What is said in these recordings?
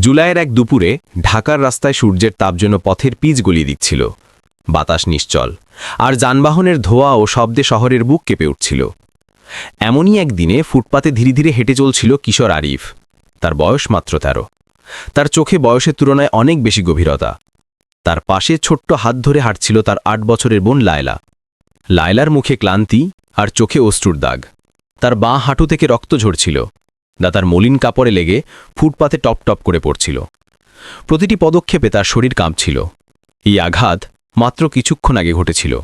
জুলাইয়ের এক দুপুরে ঢাকার রাস্তায় সূর্যের তাপ যেন পথের পিচ গলিয়ে দিচ্ছিল। বাতাস নিশ্চল, আর যানবাহনের ধোয়া ও শব্দে শহরের বুক কেঁপে উঠছিল। এমনই একদিনে ফুটপাতে ধীরে ধীরে হেঁটে চলছিল কিশোর আরিফ। তার বয়স মাত্র তেরো। তার চোখে বয়সের তুলনায় অনেক বেশি গভীরতা। তার পাশে ছোট্ট হাত ধরে হাঁটছিল তার আট বছরের বোন লায়লা। লায়লার মুখে ক্লান্তি আর চোখে অশ্রুর দাগ। তার বাঁ হাঁটু থেকে রক্ত ঝরছিল। দা তার মলিন কাপড়ে লেগে ফুটপাতে টপ টপ করে পড়ছিল। প্রতিটি পদক্ষেপে তার শরীর কাঁপছিল। এই আঘাত মাত্র কিছুক্ষণ আগে ঘটেছিল।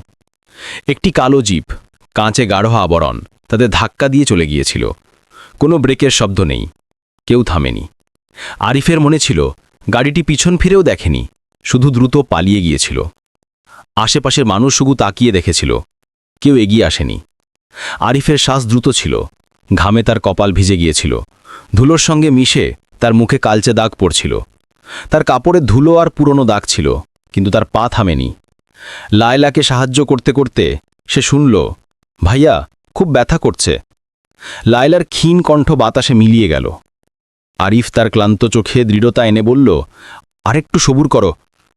একটি কালো জিপ, কাঁচে গাঢ় আবরণ, তাদের ধাক্কা দিয়ে চলে গিয়েছিল। কোনো ব্রেকের শব্দ নেই, কেউ থামেনি। আরিফের মনে ছিল, গাড়িটি পিছন ফিরেও দেখেনি, শুধু দ্রুত পালিয়ে গিয়েছিল। আশেপাশের মানুষ শুধু তাকিয়ে দেখেছিল, কেউ এগিয়ে আসেনি। আরিফের শ্বাস দ্রুত ছিল। ঘামে তার কপাল ভিজে গিয়েছিল। ধুলোর সঙ্গে মিশে তার মুখে কালচে দাগ পড়ছিল। তার কাপড়ে ধুলো আর পুরনো দাগ ছিল, কিন্তু তার পা থামেনি। লায়লাকে সাহায্য করতে করতে সে শুনল, ভাইয়া, খুব ব্যথা করছে। লায়লার ক্ষীণ কণ্ঠ বাতাসে মিলিয়ে গেল। আরিফ তার ক্লান্ত চোখে দৃঢ়তা এনে বলল, আরেকটু সবুর করো।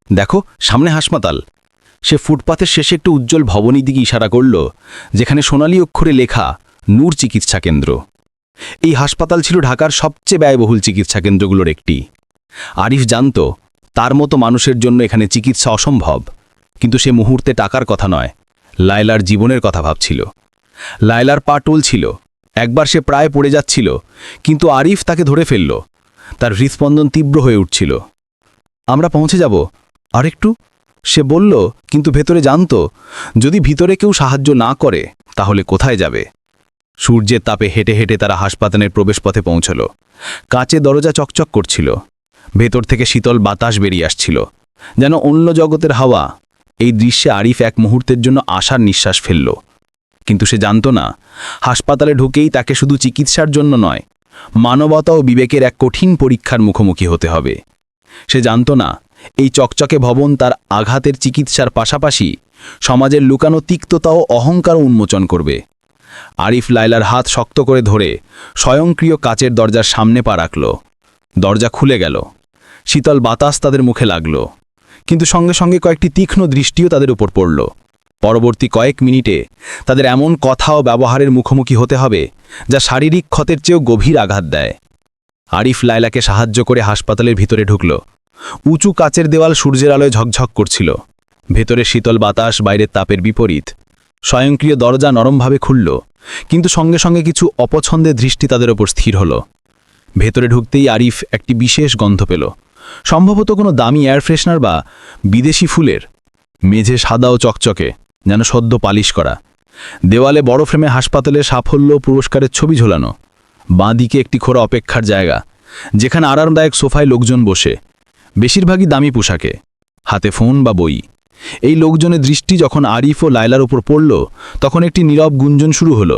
দেখো, সামনে হাসপাতাল। সে ফুটপাথের শেষে একটু উজ্জ্বল ভবনী দিকে ইশারা করল, যেখানে সোনালী অক্ষরে লেখা নূর চিকিৎসা কেন্দ্র। এই হাসপাতাল ছিল ঢাকার সবচেয়ে ব্যয়বহুল চিকিৎসা কেন্দ্রগুলোর একটি। আরিফ জানত, তার মতো মানুষের জন্য এখানে চিকিৎসা অসম্ভব। কিন্তু সে মুহূর্তে টাকার কথা নয়, লায়লার জীবনের কথা ভাবছিল। লায়লার পা ছিল, একবার সে প্রায় পড়ে যাচ্ছিল, কিন্তু আরিফ তাকে ধরে ফেলল, তার হৃৎস্পন্দন তীব্র হয়ে উঠছিল। আমরা পৌঁছে যাব, আরেকটু? সে বলল, কিন্তু ভেতরে জানত, যদি ভিতরে কেউ সাহায্য না করে, তাহলে কোথায় যাবে? সূর্যের তাপে হেঁটে হেঁটে তারা হাসপাতালের প্রবেশপথে পৌঁছল। কাঁচে দরজা চকচক করছিল। ভেতর থেকে শীতল বাতাস বেরিয়ে আসছিল। যেন অন্য জগতের হাওয়া এই দৃশ্যে আরিফ এক মুহূর্তের জন্য আশার নিঃশ্বাস ফেলল। কিন্তু সে জানত না, হাসপাতালে ঢুকেই তাকে শুধু চিকিৎসার জন্য নয়, মানবতা ও বিবেকের এক কঠিন পরীক্ষার মুখোমুখি হতে হবে। সে জানত না, এই চকচকে ভবন তার আঘাতের চিকিৎসার পাশাপাশি সমাজের লুকানো তিক্ততা ও অহংকার উন্মোচন করবে। আরিফ লায়লার হাত শক্ত করে ধরে স্বয়ংক্রিয় কাচের দরজার সামনে পা রাখল। দরজা খুলে গেল। শীতল বাতাস তাদের মুখে লাগল। কিন্তু সঙ্গে সঙ্গে কয়েকটি তীক্ষ্ণ দৃষ্টিও তাদের উপর পড়ল। পরবর্তী কয়েক মিনিটে তাদের এমন কথা ও ব্যবহারের মুখোমুখি হতে হবে, যা শারীরিক ক্ষতের চেয়েও গভীর আঘাত দেয়। আরিফ লায়লাকে সাহায্য করে হাসপাতালের ভিতরে ঢুকল। উঁচু কাচের দেওয়াল সূর্যের আলোয় ঝকঝক করছিল। ভেতরে শীতল বাতাস, বাইরের তাপের বিপরীত। স্বয়ংক্রিয় দরজা নরমভাবে খুলল, কিন্তু সঙ্গে সঙ্গে কিছু অপছন্দের দৃষ্টি তাদের ওপর স্থির হল। ভেতরে ঢুকতেই আরিফ একটি বিশেষ গন্ধ পেল। সম্ভবত কোনো দামি এয়ার ফ্রেশনার বা বিদেশি ফুলের। মেঝে সাদা ও চকচকে, যেন সদ্য পালিশ করা। দেওয়ালে বড় ফ্রেমে হাসপাতালের সাফল্য পুরস্কারের ছবি ঝোলানো। বাঁ দিকে একটি খোরা অপেক্ষার জায়গা, যেখানে আরামদায়ক সোফায় লোকজন বসে। বেশিরভাগই দামি পোশাকে, হাতে ফোন বা বই। এই লোকজনের দৃষ্টি যখন আরিফ ও লায়লার উপর পড়ল, তখন একটি নীরব গুঞ্জন শুরু হলো।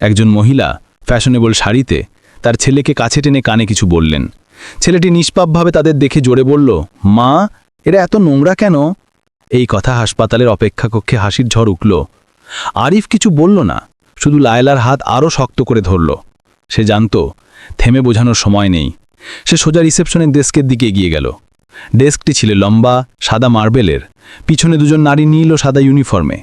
একজন মহিলা ফ্যাশনেবল শাড়িতে তার ছেলেকে কাছে টেনে কানে কিছু বললেন। ছেলেটি নিষ্পাপভাবে তাদের দেখে জোরে বলল, মা, এরা এত নোংরা কেন? এই কথা হাসপাতালের অপেক্ষাকক্ষে হাসির ঝড় উঠল। আরিফ কিছু বলল না, শুধু লায়লার হাত আরও শক্ত করে ধরল। সে জানত, থেমে বোঝানোর সময় নেই। সে সোজা রিসেপশনের ডেস্কের দিকে এগিয়ে গেল। ডেস্কটি ছিল লম্বা, সাদা মার্বেলের। পিছনে দুজন নারী নীল ও সাদা ইউনিফর্মে।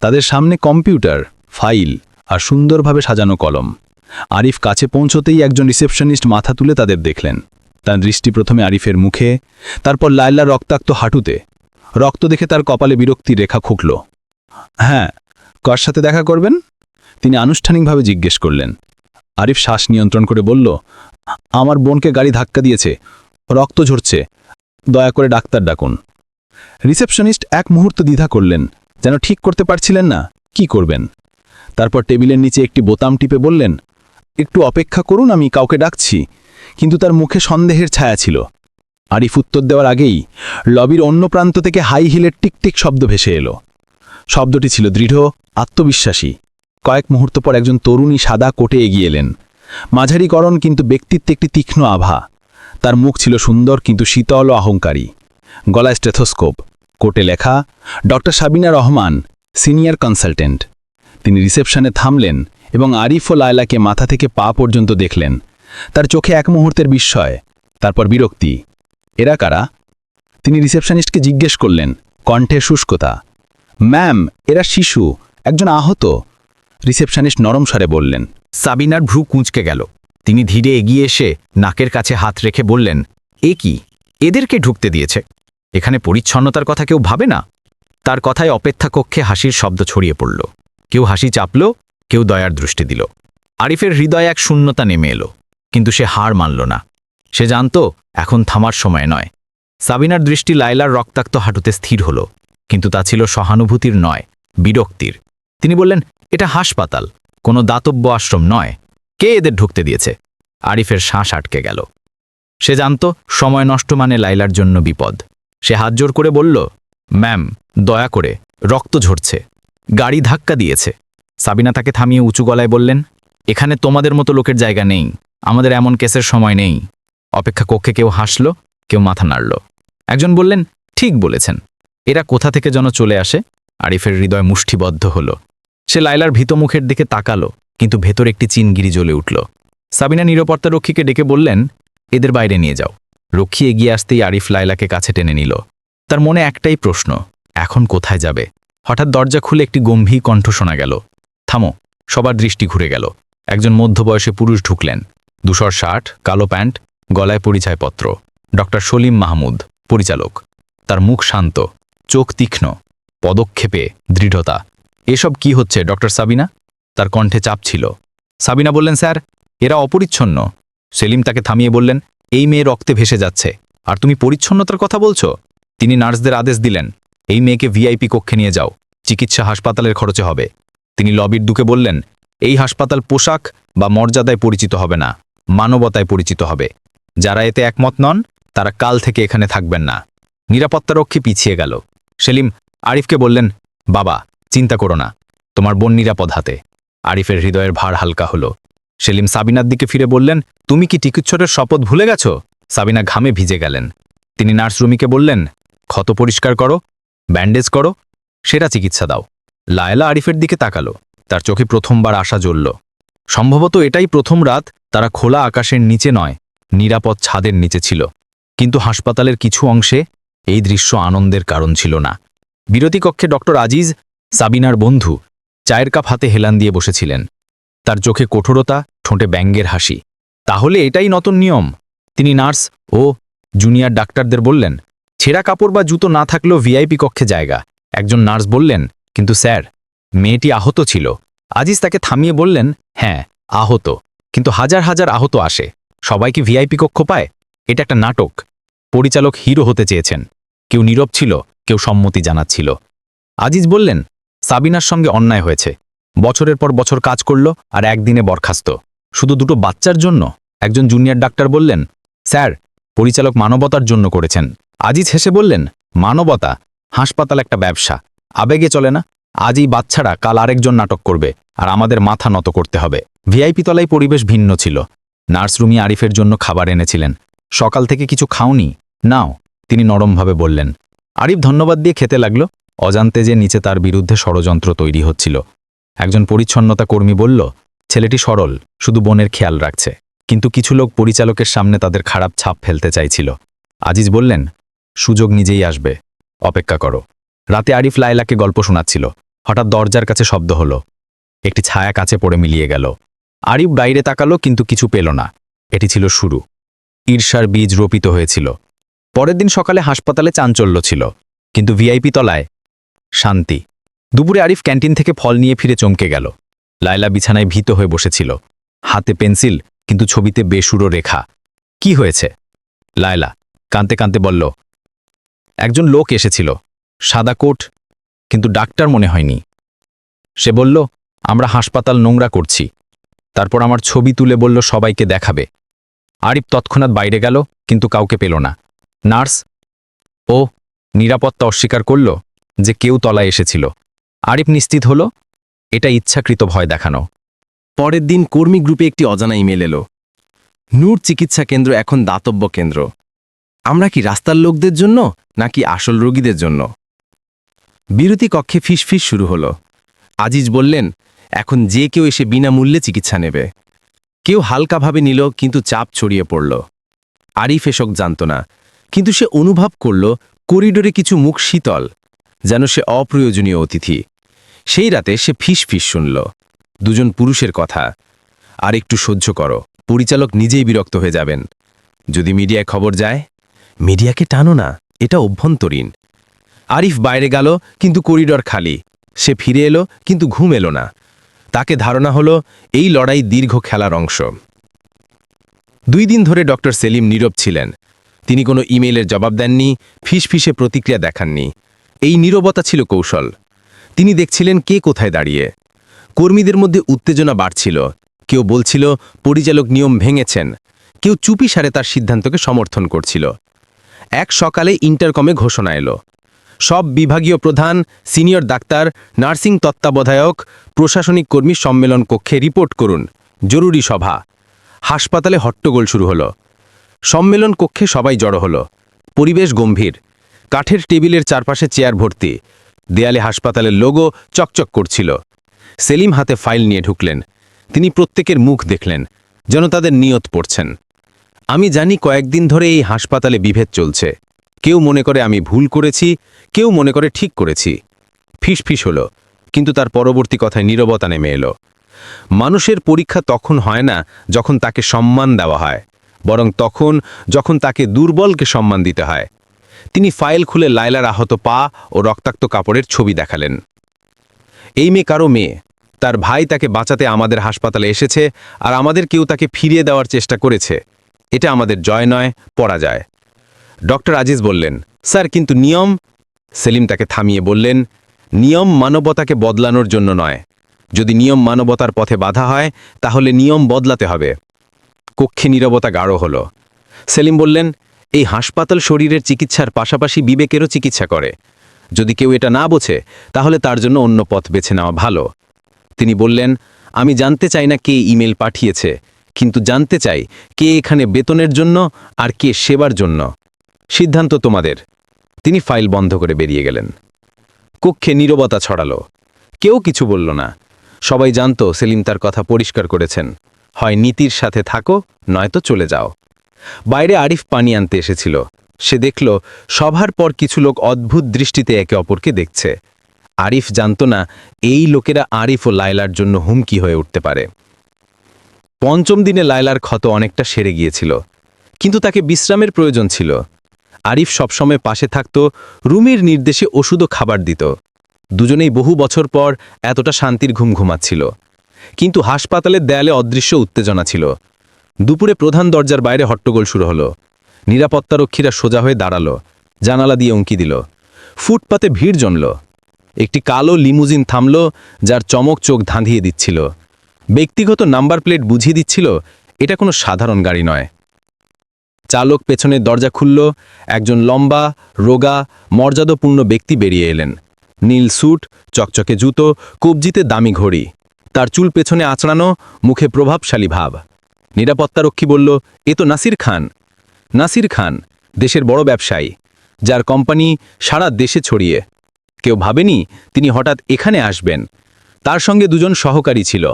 তাদের সামনে কম্পিউটার, ফাইল আর সুন্দরভাবে সাজানো কলম। আরিফ কাছে পৌঁছতেই একজন রিসেপশনিস্ট মাথা তুলে তাদের দেখলেন। তার দৃষ্টি প্রথমে আরিফের মুখে, তারপর লায়লার রক্তাক্ত হাঁটুতে। রক্ত দেখে তার কপালে বিরক্তি রেখা খুঁকল। হ্যাঁ কার সাথে দেখা করবেন? তিনি আনুষ্ঠানিকভাবে জিজ্ঞেস করলেন। আরিফ শ্বাস নিয়ন্ত্রণ করে বলল, আমার বোনকে গাড়ি ধাক্কা দিয়েছে। রক্ত ঝরছে। দয়া করে ডাক্তার ডাকুন। রিসেপশনিস্ট এক মুহূর্ত দ্বিধা করলেন, যেন ঠিক করতে পারছিলেন না, কি করবেন? তারপর টেবিলের নিচে একটি বোতাম টিপে বললেন, একটু অপেক্ষা করুন, আমি কাউকে ডাকছি। কিন্তু তার মুখে সন্দেহের ছায়া ছিল। আরিফ উত্তর দেওয়ার আগেই লবির অন্য প্রান্ত থেকে হাই হিলের টিকটিক শব্দ ভেসে এলো। শব্দটি ছিল দৃঢ়, আত্মবিশ্বাসী। কয়েক মুহূর্ত পর একজন তরুণী সাদা কোটে এগিয়ে এলেন। মাঝারিকরণ কিন্তু ব্যক্তিত্বে একটি তীক্ষ্ণ আভা। তার মুখ ছিল সুন্দর কিন্তু শীতল ও অহংকারী। গলায় স্টেথোস্কোপ। কোটে লেখা, doctor Sabina Rahman, senior consultant. তিনি রিসেপশনে থামলেন এবং আরিফ ও লায়লাকে মাথা থেকে পা পর্যন্ত দেখলেন। তার চোখে এক মুহূর্তের বিস্ময়, তারপর বিরক্তি। এরা কারা? তিনি রিসেপশনিস্টকে জিজ্ঞেস করলেন, কণ্ঠে শুষ্কতা। ম্যাম, এরা শিশু, একজন আহত? রিসেপশনিস্ট নরম স্বরে বললেন, সাবিনার ভ্রু কুঁচকে গেল। তিনি ধীরে এগিয়ে এসে নাকের কাছে হাত রেখে বললেন, এ কি? এদেরকে ঢুকতে দিয়েছে। এখানে পরিচ্ছন্নতার কথা কেউ ভাবে না? তার কথায় অপেক্ষা কক্ষে হাসির শব্দ ছড়িয়ে পড়ল। কেউ হাসি চাপল, কেউ দয়ার দৃষ্টি দিল। আরিফের হৃদয়ে এক শূন্যতা নেমে এলো, কিন্তু সে হার মানল না। সে জানত, এখন থামার সময় নয়। সাবিনার দৃষ্টি লায়লার রক্তাক্ত হাঁটুতে স্থির হল, কিন্তু তা ছিল সহানুভূতির নয়, বিরক্তির। তিনি বললেন, এটা হাসপাতাল, কোনো দাতব্য আশ্রম নয়। কে এদের ঢুকতে দিয়েছে? আরিফের শ্বাস আটকে গেল। সে জানত, সময় নষ্ট মানে লাইলার জন্য বিপদ। সে হাত জোর করে বলল, ম্যাম, দয়া করে, রক্ত ঝরছে। গাড়ি ধাক্কা দিয়েছে। সাবিনা তাকে থামিয়ে উঁচু গলায় বললেন, এখানে তোমাদের মতো লোকের জায়গা নেই। আমাদের এমন কেসের সময় নেই অপেক্ষা কক্ষে কেউ হাসল, কেউ মাথা নাড়ল। একজন বললেন, ঠিক বলেছেন। এরা কোথা থেকে যেন চলে আসে? আরিফের হৃদয় মুষ্টিবদ্ধ হল। সে লাইলার ভীত মুখের দিকে তাকালো। কিন্তু ভেতর একটি চিনগিরি জ্বলে উঠল। সাবিনা নিরাপত্তা রক্ষীকে ডেকে বললেন, এদের বাইরে নিয়ে যাও। রক্ষী এগিয়ে আসতেই আরিফ লাইলাকে কাছে টেনে নিল। তার মনে একটাই প্রশ্ন, এখন কোথায় যাবে? হঠাৎ দরজা খুলে একটি গম্ভীর কণ্ঠ শোনা গেল। থামো, সবার দৃষ্টি ঘুরে গেল। একজন মধ্যবয়সে পুরুষ ঢুকলেন। দুশর শার্ট, কালো প্যান্ট, গলায় পরিচয়পত্র। ডক্টর সলিম মাহমুদ, পরিচালক। তার মুখ শান্ত, চোখ তীক্ষ্ণ, পদক্ষেপে, দৃঢ়তা। এসব কি হচ্ছে, ডক্টর সাবিনা? তার কণ্ঠে চাপ ছিল। সাবিনা বললেন, স্যার, এরা অপরিচ্ছন্ন। সেলিম তাকে থামিয়ে বললেন, এই মেয়ে রক্তে ভেসে যাচ্ছে। আর তুমি পরিচ্ছন্নতার কথা বলছো? তিনি নার্সদের আদেশ দিলেন, এই মেয়েকে ভিআইপি কক্ষে নিয়ে যাও। চিকিৎসা হাসপাতালের খরচে হবে। তিনি লবির দুকে বললেন, এই হাসপাতাল পোশাক বা মর্যাদায় পরিচিত হবে না, মানবতায় পরিচিত হবে। যারা এতে একমত নন, তারা কাল থেকে এখানে থাকবেন না। নিরাপত্তারক্ষী পিছিয়ে গেল। সেলিম আরিফকে বললেন, বাবা, চিন্তা করো না। তোমার বোন নিরাপদ হাতে। আরিফের হৃদয়ের ভার হালকা হলো। সেলিম সাবিনার দিকে ফিরে বললেন, তুমি কি টিকিচ্ছরের শপথ ভুলে গেছ? সাবিনা ঘামে ভিজে গেলেন। তিনি নার্স রুমিকে বললেন, ক্ষত পরিষ্কার করো, ব্যান্ডেজ করো সেরা চিকিৎসা দাও। লায়লা আরিফের দিকে তাকালো। তার চোখে প্রথমবার আশা জ্বলল। সম্ভবত এটাই প্রথম রাত তারা খোলা আকাশের নিচে নয়, নিরাপদ ছাদের নিচে ছিল। কিন্তু হাসপাতালের কিছু অংশে এই দৃশ্য আনন্দের কারণ ছিল না। বিরতি কক্ষে ডক্টর আজিজ, সাবিনার বন্ধু চায়ের কাপ হাতে হেলান দিয়ে বসেছিলেন। তার চোখে কঠোরতা, ঠোঁটে ব্যঙ্গের হাসি। তাহলে এটাই নতুন নিয়ম? তিনি নার্স, ও, জুনিয়র ডাক্তারদের বললেন, ছেঁড়া কাপড় বা জুতো না থাকলেও ভিআইপি কক্ষে জায়গা। একজন নার্স বললেন, কিন্তু স্যার, মেয়েটি আহত ছিল। আজিজ তাকে থামিয়ে বললেন হ্যাঁ আহত। কিন্তু হাজার হাজার আহত আসে। সবাই কি ভিআইপি কক্ষ পায়? এটা একটা নাটক। পরিচালক হিরো হতে চেয়েছেন। কেউ নীরব ছিল, কেউ সম্মতি জানাচ্ছিল। আজিজ বললেন সাবিনার সঙ্গে অন্যায় হয়েছে। বছরের পর বছর কাজ করল আর একদিনে বরখাস্ত। শুধু দুটো বাচ্চার জন্য? একজন জুনিয়র ডাক্তার বললেন, স্যার, পরিচালক মানবতার জন্য করেছেন। আজিজ হেসে বললেন, মানবতা, হাসপাতাল একটা ব্যবসা। আবেগে চলে না? আজ এই বাচ্চারা কাল আরেকজন নাটক করবে আর আমাদের মাথা নত করতে হবে। ভিআইপি তলায় পরিবেশ ভিন্ন ছিল। নার্সরুমি আরিফের জন্য খাবার এনেছিলেন। সকাল থেকে কিছু খাওনি? নাও, তিনি নরমভাবে বললেন। আরিফ ধন্যবাদ দিয়ে খেতে লাগল। অজান্তে যে নিচে তার বিরুদ্ধে ষড়যন্ত্র তৈরি হচ্ছিল। একজন পরিচ্ছন্নতা কর্মী বলল, ছেলেটি সরল, শুধু বোনের খেয়াল রাখছে। কিন্তু কিছু লোক পরিচালকের সামনে তাদের খারাপ ছাপ ফেলতে চাইছিল। আজিজ বললেন, সুযোগ নিজেই আসবে। অপেক্ষা করো। রাতে আরিফ লায়লাকে গল্প শোনাচ্ছিল। হঠাৎ দরজার কাছে শব্দ হলো। একটি ছায়া কাছে পড়ে মিলিয়ে গেল। আরিফ বাইরে তাকালো, কিন্তু কিছু পেল না। এটি ছিল শুরু। ঈর্ষার বীজ রোপিত হয়েছিল। পরের দিন সকালে হাসপাতালে চাঞ্চল্য ছিল। কিন্তু ভিআইপি তলায় শান্তি। দুপুরে আরিফ ক্যান্টিন থেকে ফল নিয়ে ফিরে চমকে গেল। লায়লা বিছানায় ভীত হয়ে বসেছিল। হাতে পেন্সিল, কিন্তু ছবিতে বেসুরো রেখা। কি হয়েছে? লায়লা কাঁদতে কাঁদতে বলল, একজন লোক এসেছিল, সাদা কোট, কিন্তু ডাক্তার মনে হয়নি। সে বলল, আমরা হাসপাতাল নোংরা করছি। তারপর আমার ছবি তুলে বলল, সবাইকে দেখাবে। আরিফ তৎক্ষণাৎ বাইরে গেল, কিন্তু কাউকে পেল না। নার্স, ও, নিরাপত্তা অস্বীকার করল? যে কেউ তলায় এসেছিল। আরিফ নিশ্চিত হল, এটা ইচ্ছাকৃত ভয় দেখানো। পরের দিন কর্মী গ্রুপে একটি অজানা ইমেল এলো। নূর চিকিৎসা কেন্দ্র এখন দাতব্য কেন্দ্র। আমরা কি রাস্তার লোকদের জন্য, নাকি আসল রোগীদের জন্য? বিরতি কক্ষে ফিসফিস শুরু হলো। আজিজ বললেন, এখন যে কেউ এসে বিনামূল্যে চিকিৎসা নেবে। কেউ হালকাভাবে নিল, কিন্তু চাপ ছড়িয়ে পড়ল। আরিফ এসব জানত না, কিন্তু সে অনুভব করল, করিডোরে কিছু মুখ শীতল। যেন সে অপ্রয়োজনীয় অতিথি। সেই রাতে সে ফিস ফিস শুনল। দুজন পুরুষের কথা। আর একটু সহ্য করো, পরিচালক নিজেই বিরক্ত হয়ে যাবেন। যদি মিডিয়ায় খবর যায়, মিডিয়াকে টানো না, এটা অভ্যন্তরীণ। আরিফ বাইরে গেল, কিন্তু করিডর খালি। সে ফিরে এলো, কিন্তু ঘুম এলো না। তাকে ধারণা হলো, এই লড়াই দীর্ঘ খেলার অংশ। দুই দিন ধরে ডক্টর সেলিম নীরব ছিলেন। তিনি কোনো ইমেইলের জবাব দেননি ফিসফিসে প্রতিক্রিয়া দেখাননি। এই নীরবতা ছিল কৌশল। তিনি দেখছিলেন কে কোথায় দাঁড়িয়ে। কর্মীদের মধ্যে উত্তেজনা বাড়ছিল। কেউ বলছিল, পরিচালক নিয়ম ভেঙেছেন। কেউ চুপি সারে তার সিদ্ধান্তকে সমর্থন করছিল। এক সকালে ইন্টারকমে ঘোষণা এলো। সব বিভাগীয় প্রধান, সিনিয়র ডাক্তার, নার্সিং তত্ত্বাবধায়ক, প্রশাসনিক কর্মী সম্মেলন কক্ষে রিপোর্ট করুন। জরুরি সভা। হাসপাতালে হট্টগোল শুরু হলো। সম্মেলন কক্ষে সবাই জড়ো হলো। পরিবেশ গম্ভীর। কাঠের টেবিলের চারপাশে চেয়ার ভর্তি। দেয়ালে হাসপাতালের লোগো চকচক করছিল। সেলিম হাতে ফাইল নিয়ে ঢুকলেন। তিনি প্রত্যেকের মুখ দেখলেন, যেন তাদের নিয়ত পড়ছেন। আমি জানি কয়েকদিন ধরে এই হাসপাতালে বিভেদ চলছে। কেউ মনে করে আমি ভুল করেছি, কেউ মনে করে ঠিক করেছি। ফিসফিস হলো, কিন্তু তার পরবর্তী কথায় নীরবতা নেমে এলো। মানুষের পরীক্ষা তখন হয় না যখন তাকে সম্মান দেওয়া হয়, বরং তখন যখন তাকে দুর্বলকে সম্মান দিতে হয়। তিনি ফাইল খুলে লায়লার আহত পা ও রক্তাক্ত কাপড়ের ছবি দেখালেন। এই মেয়ে কারও মেয়ে। তার ভাই তাকে বাঁচাতে আমাদের হাসপাতালে এসেছে আর আমাদের কেউ তাকে ফিরিয়ে দেওয়ার চেষ্টা করেছে। এটা আমাদের জয় নয় পরাজয় ডক্টর আজিজ বললেন, স্যার, কিন্তু নিয়ম? সেলিম তাকে থামিয়ে বললেন, নিয়ম মানবতাকে বদলানোর জন্য নয়। যদি নিয়ম মানবতার পথে বাধা হয়, তাহলে নিয়ম বদলাতে হবে। কক্ষে নীরবতা গাঢ় হল। সেলিম বললেন এই হাসপাতাল শরীরের চিকিৎসার পাশাপাশি বিবেকেরও চিকিৎসা করে। যদি কেউ এটা না বোঝে, তাহলে তার জন্য অন্য পথ বেছে নেওয়া ভালো। তিনি বললেন, আমি জানতে চাই না কে ইমেল পাঠিয়েছে, কিন্তু জানতে চাই কে এখানে বেতনের জন্য আর কে সেবার জন্য। সিদ্ধান্ত তোমাদের। তিনি ফাইল বন্ধ করে বেরিয়ে গেলেন। কক্ষে নীরবতা ছড়ালো। কেউ কিছু বলল না। সবাই জানতো সেলিম তার কথা পরিষ্কার করেছেন। হয় নীতির সাথে থাকো, নয়তো চলে যাও। বাইরে আরিফ পানি আনতে এসেছিল। সে দেখল, সভার পর কিছু লোক অদ্ভুত দৃষ্টিতে একে অপরকে দেখছে। আরিফ জানত না, এই লোকেরা আরিফ ও লায়লার জন্য হুমকি হয়ে উঠতে পারে। পঞ্চম দিনে লায়লার ক্ষত অনেকটা সেরে গিয়েছিল, কিন্তু তাকে বিশ্রামের প্রয়োজন ছিল। আরিফ সবসময় পাশে থাকত, রুমির নির্দেশে ওষুধও খাবার দিত। দুজনেই বহু বছর পর এতটা শান্তির ঘুম ঘুমাচ্ছিল। কিন্তু হাসপাতালের দেয়ালে অদৃশ্য উত্তেজনা ছিল। দুপুরে প্রধান দরজার বাইরে হট্টগোল শুরু হলো। নিরাপত্তারক্ষীরা সোজা হয়ে দাঁড়াল, জানালা দিয়ে উঁকি দিল। ফুটপাতে ভিড় জমল। একটি কালো লিমুজিন থামল, যার চমক চোখ ধাঁধিয়ে দিচ্ছিল। ব্যক্তিগত নাম্বার প্লেট বুঝিয়ে দিচ্ছিল, এটা কোনো সাধারণ গাড়ি নয়। চালক পেছনের দরজা খুলল, একজন লম্বা, রোগা, মর্যাদাপূর্ণ ব্যক্তি বেরিয়ে এলেন। নীল স্যুট, চকচকে জুতো, কবজিতে দামি ঘড়ি। তার চুল পেছনে আঁচড়ানো, মুখে প্রভাবশালী ভাব। নিরাপত্তারক্ষী বলল, এ তো নাসির খান। নাসির খান, দেশের বড় ব্যবসায়ী, যার কোম্পানি সারা দেশে ছড়িয়ে। কেউ ভাবেনি তিনি হঠাৎ এখানে আসবেন। তার সঙ্গে দুজন সহকারী ছিল।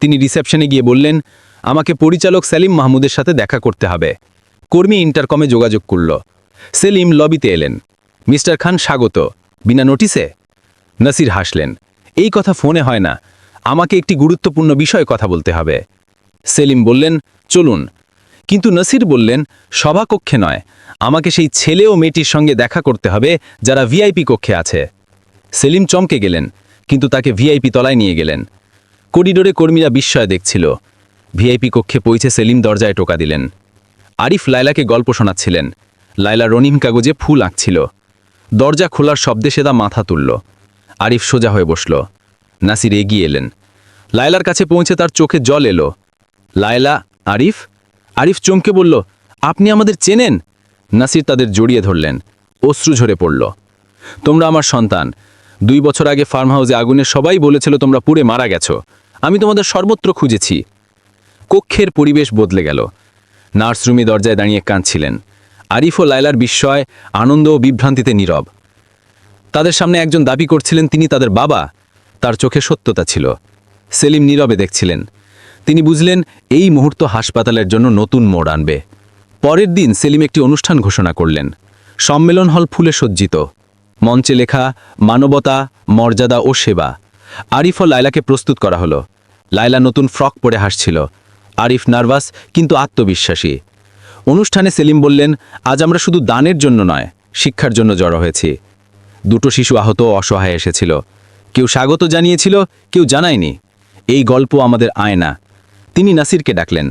তিনি রিসেপশনে গিয়ে বললেন, আমাকে পরিচালক সেলিম মাহমুদের সাথে দেখা করতে হবে। কর্মী ইন্টারকমে যোগাযোগ করল। সেলিম লবিতে এলেন। মিস্টার খান, স্বাগত। বিনা নোটিসে নাসির হাসলেন। এই কথা ফোনে হয় না। আমাকে একটি গুরুত্বপূর্ণ বিষয়ে কথা বলতে হবে। সেলিম বললেন, চলুন। কিন্তু নসির বললেন, সভাকক্ষে নয়। আমাকে সেই ছেলে ও মেয়েটির সঙ্গে দেখা করতে হবে যারা ভিআইপি কক্ষে আছে। সেলিম চমকে গেলেন, কিন্তু তাকে ভিআইপি তলায় নিয়ে গেলেন। করিডোরে কর্মীরা বিস্ময় দেখছিল। ভিআইপি কক্ষে পৌঁছে সেলিম দরজায় টোকা দিলেন। আরিফ লায়লাকে গল্প শোনাচ্ছিলেন। লায়লা রনিম কাগজে ফুল আঁকছিল। দরজা খোলার শব্দে সেদা মাথা তুলল। আরিফ সোজা হয়ে বসল। নাসির এগিয়ে এলেন। লায়লার কাছে পৌঁছে তার চোখে জল এলো। লায়লা, আরিফ? আরিফ চমকে বলল, আপনি আমাদের চেনেন? নাসির তাদের জড়িয়ে ধরলেন। অশ্রু ঝরে পড়ল। তোমরা আমার সন্তান। দুই বছর আগে ফার্ম হাউসে আগুনে সবাই বলেছিল তোমরা পুড়ে মারা গেছো। আমি তোমাদের সর্বত্র খুঁজেছি। কক্ষের পরিবেশ বদলে গেল। নার্সরুমি দরজায় দাঁড়িয়ে কাঁদছিলেন। আরিফ ও লায়লার বিস্ময়, আনন্দ ও বিভ্রান্তিতে নীরব। তাদের সামনে একজন দাবি করছিলেন, তিনি তাদের বাবা। তার চোখে সত্যতা ছিল। সেলিম নীরবে দেখছিলেন। তিনি বুঝলেন, এই মুহূর্ত হাসপাতালের জন্য নতুন মোড় আনবে। পরের দিন সেলিম একটি অনুষ্ঠান ঘোষণা করলেন। সম্মেলন হল ফুলে সজ্জিত। মঞ্চে লেখা, মানবতা, মর্যাদা ও সেবা। আরিফ ও লায়লাকে প্রস্তুত করা হলো। লায়লা নতুন ফ্রক পরে হাসছিল। আরিফ নার্ভাস, কিন্তু আত্মবিশ্বাসী। অনুষ্ঠানে সেলিম বললেন, আজ আমরা শুধু দানের জন্য নয়, শিক্ষার জন্য জড়ো হয়েছি। দুটো শিশু আহত অসহায় এসেছিল। কেউ স্বাগত জানিয়েছিল, কেউ জানায়নি। এই গল্প আমাদের আয়না। তিনি নাসিরকে ডাকলেন।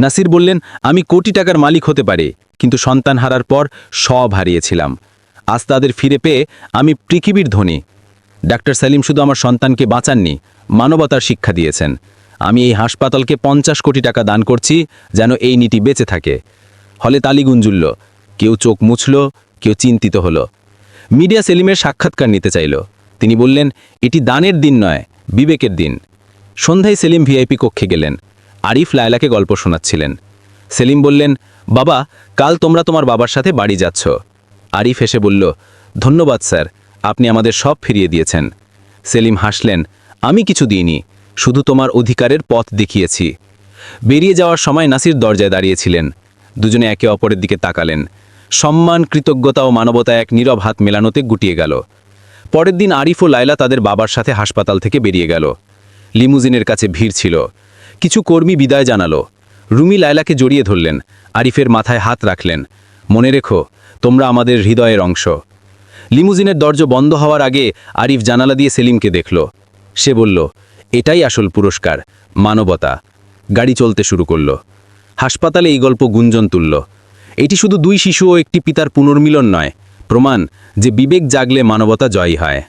নাসির বললেন, আমি কোটি টাকার মালিক হতে পারি, কিন্তু সন্তান হারার পর সব হারিয়েছিলাম। আজ তাদের ফিরে পেয়ে আমি পৃথিবীর ধনী। ডাক্তার সালিম শুধু আমার সন্তানকে বাঁচাননি, মানবতার শিক্ষা দিয়েছেন। আমি এই হাসপাতালকে পঞ্চাশ কোটি টাকা দান করছি যেন এই নীতি বেঁচে থাকে। হলে তালি গুঞ্জুল্ল কেউ চোখ মুছল, কেউ চিন্তিত হলো। মিডিয়া সেলিমের সাক্ষাৎকার নিতে চাইল। তিনি বললেন, এটি দানের দিন নয়, বিবেকের দিন। সন্ধ্যায় সেলিম ভিআইপি কক্ষে গেলেন। আরিফ লায়লাকে গল্প শোনাচ্ছিলেন। সেলিম বললেন, বাবা, কাল তোমরা তোমার বাবার সাথে বাড়ি যাচ্ছ। আরিফ এসে বলল, ধন্যবাদ স্যার, আপনি আমাদের সব ফিরিয়ে দিয়েছেন। সেলিম হাসলেন, আমি কিছু দিইনি, শুধু তোমার অধিকারের পথ দেখিয়েছি। বেরিয়ে যাওয়ার সময় নাসির দরজায় দাঁড়িয়েছিলেন। দুজনে একে অপরের দিকে তাকালেন। সম্মান, কৃতজ্ঞতা ও মানবতা এক নীরব হাত মেলানোতে গুটিয়ে গেল। পরের দিন আরিফ ও লায়লা তাদের বাবার সাথে হাসপাতাল থেকে বেরিয়ে গেল। লিমুজিনের কাছে ভিড় ছিল। কিছু কর্মী বিদায় জানালো। রুমি লায়লাকে জড়িয়ে ধরলেন, আরিফের মাথায় হাত রাখলেন। মনে রেখো, তোমরা আমাদের হৃদয়ের অংশ। লিমুজিনের দরজা বন্ধ হওয়ার আগে আরিফ জানালা দিয়ে সেলিমকে দেখল। সে বলল, এটাই আসল পুরস্কার, মানবতা। গাড়ি চলতে শুরু করল। হাসপাতালে এই গল্প গুঞ্জন তুলল। এটি শুধু দুই শিশু ও একটি পিতার পুনর্মিলন নয়, প্রমাণ যে বিবেক জাগলে মানবতা জয়ী হয়।